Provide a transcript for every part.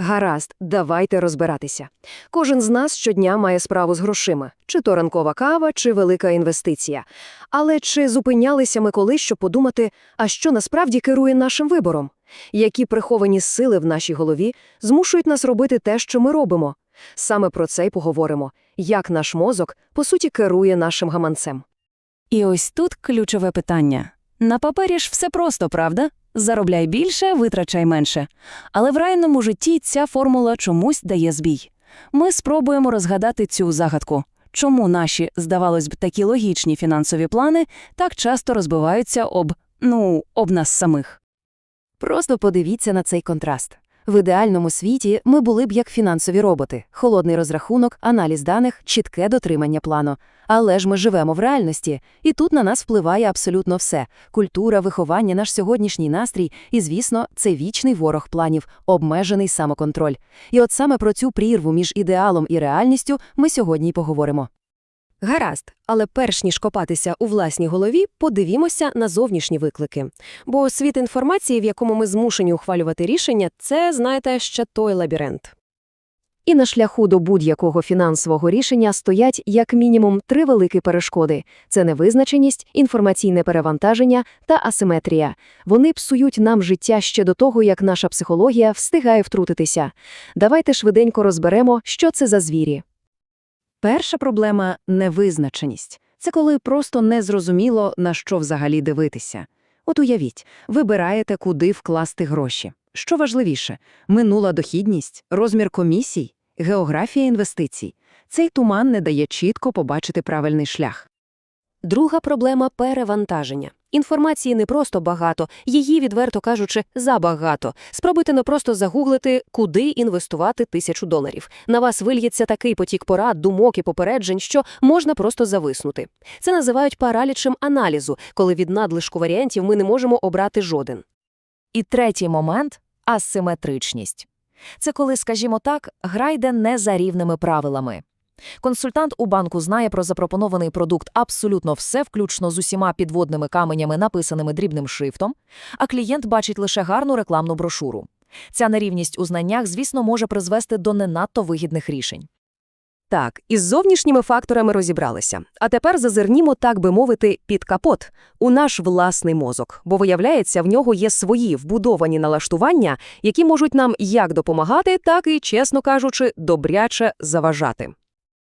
Гаразд, давайте розбиратися. Кожен з нас щодня має справу з грошима, чи то ранкова кава, чи велика інвестиція. Але чи зупинялися ми колись, щоб подумати, а що насправді керує нашим вибором? Які приховані сили в нашій голові змушують нас робити те, що ми робимо? Саме про це й поговоримо, як наш мозок, по суті, керує нашим гаманцем. І ось тут ключове питання. На папері ж все просто, правда? Заробляй більше, витрачай менше. Але в реальному житті ця формула чомусь дає збій. Ми спробуємо розгадати цю загадку. Чому наші, здавалось б, такі логічні фінансові плани так часто розбиваються об, ну, об нас самих? Просто подивіться на цей контраст. В ідеальному світі ми були б як фінансові роботи, холодний розрахунок, аналіз даних, чітке дотримання плану. Але ж ми живемо в реальності, і тут на нас впливає абсолютно все – культура, виховання, наш сьогоднішній настрій і, звісно, це вічний ворог планів, обмежений самоконтроль. І от саме про цю прірву між ідеалом і реальністю ми сьогодні й поговоримо. Гаразд, але перш ніж копатися у власній голові, подивімося на зовнішні виклики. Бо світ інформації, в якому ми змушені ухвалювати рішення, це, знаєте, ще той лабіринт. І на шляху до будь-якого фінансового рішення стоять як мінімум три великі перешкоди – це невизначеність, інформаційне перевантаження та асиметрія. Вони псують нам життя ще до того, як наша психологія встигає втрутитися. Давайте швиденько розберемо, що це за звірі. Перша проблема – невизначеність. Це коли просто незрозуміло, на що взагалі дивитися. От уявіть, вибираєте, куди вкласти гроші. Що важливіше – минула дохідність, розмір комісій, географія інвестицій. Цей туман не дає чітко побачити правильний шлях. Друга проблема – перевантаження. Інформації не просто багато, її, відверто кажучи, забагато. Спробуйте не просто загуглити, куди інвестувати тисячу доларів. На вас вильється такий потік порад, думок і попереджень, що можна просто зависнути. Це називають паралічем аналізу, коли від надлишку варіантів ми не можемо обрати жоден. І третій момент асиметричність. Це коли, скажімо так, гра йде не за рівними правилами. Консультант у банку знає про запропонований продукт абсолютно все, включно з усіма підводними каменями, написаними дрібним шрифтом, а клієнт бачить лише гарну рекламну брошуру. Ця нерівність у знаннях, звісно, може призвести до не надто вигідних рішень. Так, із зовнішніми факторами розібралися. А тепер зазирнімо, так би мовити, під капот у наш власний мозок, бо виявляється, в нього є свої вбудовані налаштування, які можуть нам як допомагати, так і, чесно кажучи, добряче заважати.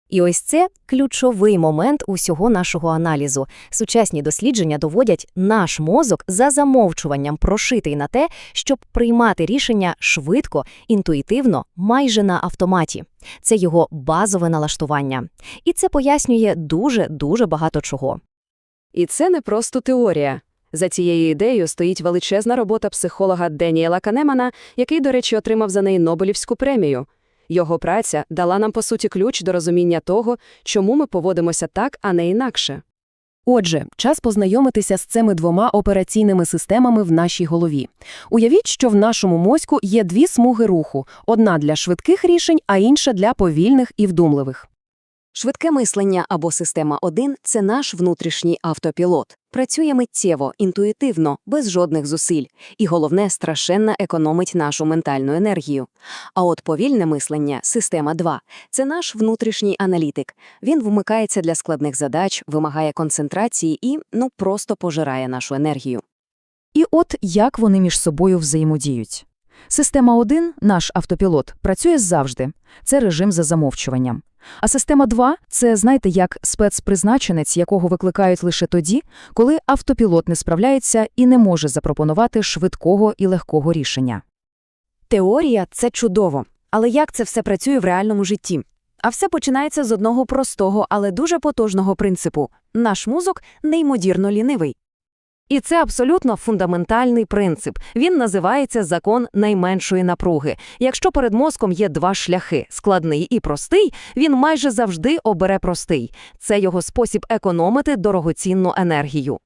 І ось це ключовий момент усього нашого аналізу. Сучасні дослідження доводять наш мозок за замовчуванням прошитий на те, щоб приймати рішення швидко, інтуїтивно, майже на автоматі. Це його базове налаштування. І це пояснює дуже-дуже багато чого. І це не просто теорія. За цією ідеєю стоїть величезна робота психолога Деніела Канемана, який, до речі, отримав за неї Нобелівську премію. Його праця дала нам, по суті, ключ до розуміння того, чому ми поводимося так, а не інакше. Отже, час познайомитися з цими двома операційними системами в нашій голові. Уявіть, що в нашому мозку є дві смуги руху – одна для швидких рішень, а інша для повільних і вдумливих. Швидке мислення або система 1 – це наш внутрішній автопілот. Працює миттєво, інтуїтивно, без жодних зусиль. І головне, страшенно економить нашу ментальну енергію. А от повільне мислення, система 2 – це наш внутрішній аналітик. Він вмикається для складних задач, вимагає концентрації і, ну, просто пожирає нашу енергію. І от як вони між собою взаємодіють. Система 1, наш автопілот, працює завжди. Це режим за замовчуванням. А система 2 – це, знаєте, як спецпризначенець, якого викликають лише тоді, коли автопілот не справляється і не може запропонувати швидкого і легкого рішення. Теорія – це чудово. Але як це все працює в реальному житті? А все починається з одного простого, але дуже потужного принципу. Наш мозок неймовірно лінивий. І це абсолютно фундаментальний принцип. Він називається закон найменшої напруги. Якщо перед мозком є два шляхи складний і простий, він майже завжди обере простий. Це його спосіб економити дорогоцінну енергію.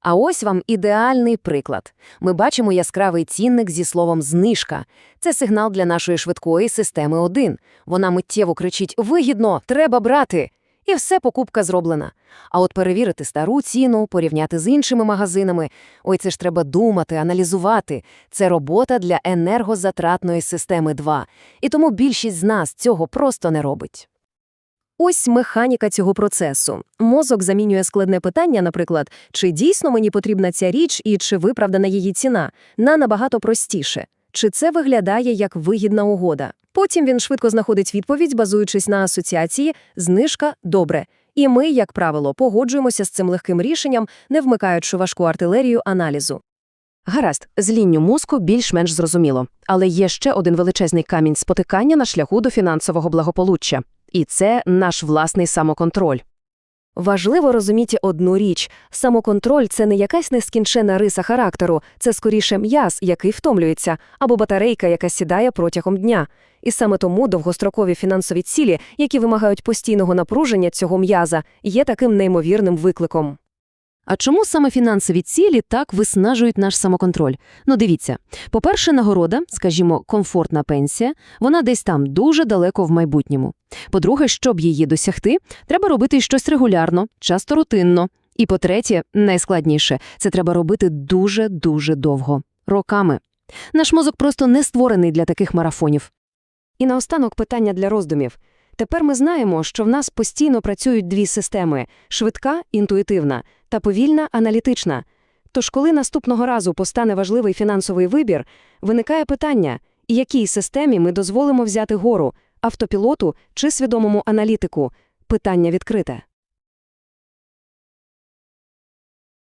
А ось вам ідеальний приклад. Ми бачимо яскравий цінник зі словом «знижка». Це сигнал для нашої швидкої системи 1. Вона миттєво кричить «Вигідно! Треба брати!» І все покупка зроблена. А от перевірити стару ціну, порівняти з іншими магазинами – ой, це ж треба думати, аналізувати. Це робота для енергозатратної системи 2. І тому більшість з нас цього просто не робить. Ось механіка цього процесу. Мозок замінює складне питання, наприклад, чи дійсно мені потрібна ця річ і чи виправдана її ціна, на набагато простіше. Чи це виглядає як вигідна угода? Потім він швидко знаходить відповідь, базуючись на асоціації «знижка – добре». І ми, як правило, погоджуємося з цим легким рішенням, не вмикаючи важку артилерію аналізу. Гаразд, з лінню мозку більш-менш зрозуміло. Але є ще один величезний камінь спотикання на шляху до фінансового благополуччя. І це наш власний самоконтроль. Важливо розуміти одну річ – самоконтроль – це не якась нескінчена риса характеру, це скоріше м'яз, який втомлюється, або батарейка, яка сідає протягом дня. І саме тому довгострокові фінансові цілі, які вимагають постійного напруження цього м'яза, є таким неймовірним викликом. А чому саме фінансові цілі так виснажують наш самоконтроль? Ну дивіться, по-перше, нагорода, скажімо, комфортна пенсія, вона десь там дуже далеко в майбутньому. По-друге, щоб її досягти, треба робити щось регулярно, часто рутинно. І по-третє, найскладніше, це треба робити дуже-дуже довго, роками. Наш мозок просто не створений для таких марафонів. І наостанок питання для роздумів. Тепер ми знаємо, що в нас постійно працюють дві системи – швидка, інтуїтивна, та повільна, аналітична. Тож коли наступного разу постане важливий фінансовий вибір, виникає питання, якій системі ми дозволимо взяти гору – автопілоту чи свідомому аналітику? Питання відкрите.